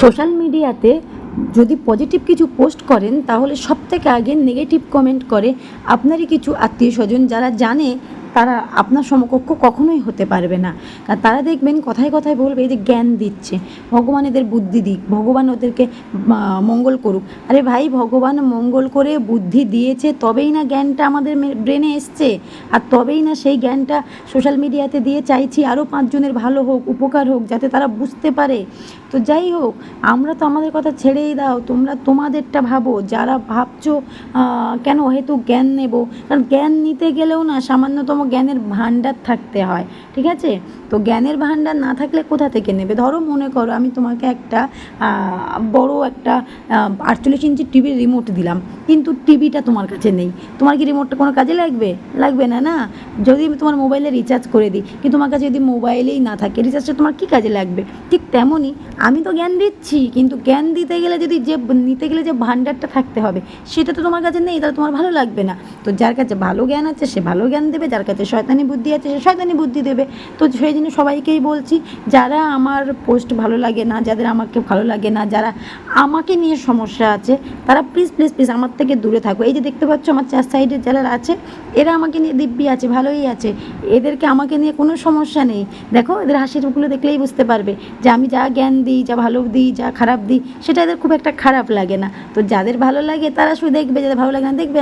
Social মিডিয়াতে যদি positive কিছু পোস্ট করেন, তাহলে সব থেকে আগে নেগেটিভ কমেন্ট করে আপনারই কিছু আত্মীয় স্বজন যারা জানে তারা আপনার সমকক্ষ কখনোই হতে পারবে না। কারণ তারা দেখবেন কথায় কথায় বলবে, এই যে জ্ঞান দিচ্ছে, ভগবান এদের বুদ্ধি দিক, ভগবান ওদেরকে মঙ্গল করুক। আরে ভাই, ভগবান মঙ্গল করে বুদ্ধি দিয়েছে, তবেই না জ্ঞানটা আমাদের ব্রেনে এসছে। আর তবেই না সেই জ্ঞানটা সোশ্যাল মিডিয়াতে দিয়ে চাইছি আরও পাঁচজনের ভালো হোক, উপকার হোক, যাতে তারা বুঝতে পারে। তো যাই হোক, আমরা তো আমাদের কথা ছেড়েই দাও, তোমরা তোমাদেরটা ভাবো, যারা ভাবছ কেন হয়তো জ্ঞান নেব? কারণ জ্ঞান নিতে গেলেও না, সামান্যতম জ্ঞানের ভাণ্ডার থাকতে হয়, ঠিক আছে? তো জ্ঞানের ভাণ্ডার না থাকলে কোথা থেকে নেবে? ধরো মনে করো আমি তোমাকে একটা বড় একটা আটচল্লিশ ইঞ্চি টিভির রিমোট দিলাম, কিন্তু টিভিটা তোমার কাছে নেই। তোমার কি রিমোটটা কোনো কাজে লাগবে? লাগবে না না? যদি আমি তোমার মোবাইলে রিচার্জ করে দিই, কিন্তু তোমার কাছে যদি মোবাইলেই না থাকে রিচার্জটা তোমার কী কাজে লাগবে? ঠিক তেমনই আমি তো জ্ঞান দিচ্ছি, কিন্তু জ্ঞান দিতে গেলে যদি যে, নিতে গেলে যে ভাণ্ডারটা থাকতে হবে, সেটা তো তোমার কাছে নেই, তাহলে তোমার ভালো লাগবে না। তো যার কাছে ভালো জ্ঞান আছে, সে ভালো জ্ঞান দেবে, যার কাছে শয়তানি বুদ্ধি আছে, সে শয়তানি বুদ্ধি দেবে। তো সেই জন্য সবাইকেই বলছি, যারা আমার পোস্ট ভালো লাগে না, যাদের আমাকে ভালো লাগে না, যারা আমাকে নিয়ে সমস্যা আছে, তারা প্লিজ প্লিজ প্লিজ আমার থেকে দূরে থাকো। এই যে দেখতে পাচ্ছ আমার চার সাইডে যারা আছে, এরা আমাকে নিয়ে দিব্যি আছে, ভালোই আছে। এদেরকে আমাকে নিয়ে কোনো সমস্যা নেই। দেখো, এদের হাসিরগুলো দেখলেই বুঝতে পারবে যে আমি যা জ্ঞান দিই, যা ভালো দিই, যা খারাপ দিই, সেটা এদের খুব একটা খারাপ লাগে না। তো যাদের ভালো লাগে, তারা শুধু দেখবে, যাদের ভালো লাগে না, দেখবে।